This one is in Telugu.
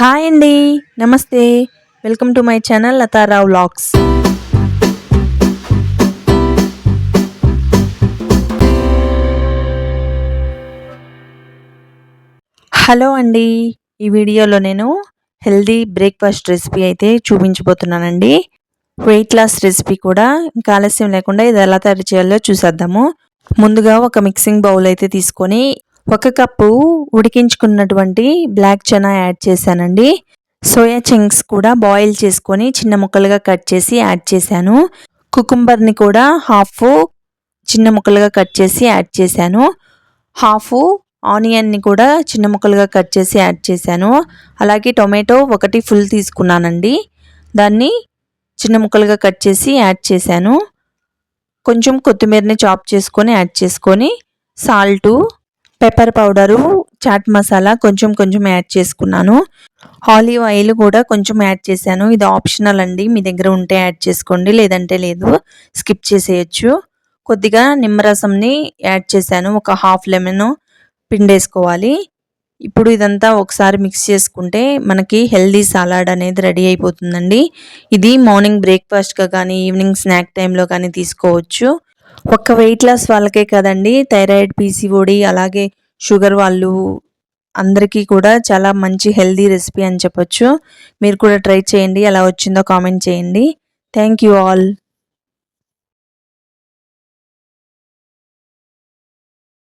హాయ్ అండి. నమస్తే. Welcome to my channel Latha Rao vlogs. Hello అండి. ఈ వీడియోలో నేను హెల్దీ బ్రేక్ఫాస్ట్ రెసిపీ అయితే చూపించబోతున్నానండి. వెయిట్ లాస్ రెసిపీ కూడా ఇంకా ఆలస్యం లేకుండా ఇది ఎలా తయారు చేయాలో చూసేద్దాము. ముందుగా ఒక మిక్సింగ్ బౌల్ అయితే తీసుకొని ఒక కప్పు ఉడికించుకున్నటువంటి బ్లాక్ చనా యాడ్ చేశానండి. సోయా చంక్స్ కూడా బాయిల్ చేసుకొని చిన్న ముక్కలుగా కట్ చేసి యాడ్ చేశాను. కుకుంబర్ని కూడా హాఫ్ చిన్న ముక్కలుగా కట్ చేసి యాడ్ చేశాను. హాఫ్ ఆనియన్ని కూడా చిన్న ముక్కలుగా కట్ చేసి యాడ్ చేశాను. అలాగే టొమాటో ఒకటి ఫుల్ తీసుకున్నానండి. దాన్ని చిన్న ముక్కలుగా కట్ చేసి యాడ్ చేశాను. కొంచెం కొత్తిమీరని చాప్ చేసుకొని యాడ్ చేసుకొని salt pepper powder chaat masala కొంచెం కొంచెం యాడ్ చేసుకున్నాను. ఆలివ్ ఆయిల్ కూడా కొంచెం యాడ్ చేశాను. ఇది ఆప్షనల్ అండి. మీ దగ్గర ఉంటే యాడ్ చేసుకోండి. లేదంటే లేదు స్కిప్ చేసేయచ్చు. కొద్దిగా నిమ్మరసంని యాడ్ చేశాను. ఒక హాఫ్ లెమన్ పిండేసుకోవాలి. ఇప్పుడు ఇదంతా ఒకసారి మిక్స్ చేసుకుంటే మనకి హెల్దీ సలాడ్ అనేది రెడీ అయిపోతుందండి. ఇది మార్నింగ్ బ్రేక్ఫాస్ట్గా కానీ ఈవినింగ్ స్నాక్ టైంలో కానీ తీసుకోవచ్చు. ఒక్క వెయిట్ లాస్ వాళ్ళకే కదండి. థైరాయిడ్ పీసీఓడి అలాగే షుగర్ వాళ్ళు అందరికీ కూడా చాలా మంచి హెల్దీ రెసిపీ అని చెప్పొచ్చు. మీరు కూడా ట్రై చేయండి. ఎలా వచ్చిందో కామెంట్ చేయండి. Thank you all.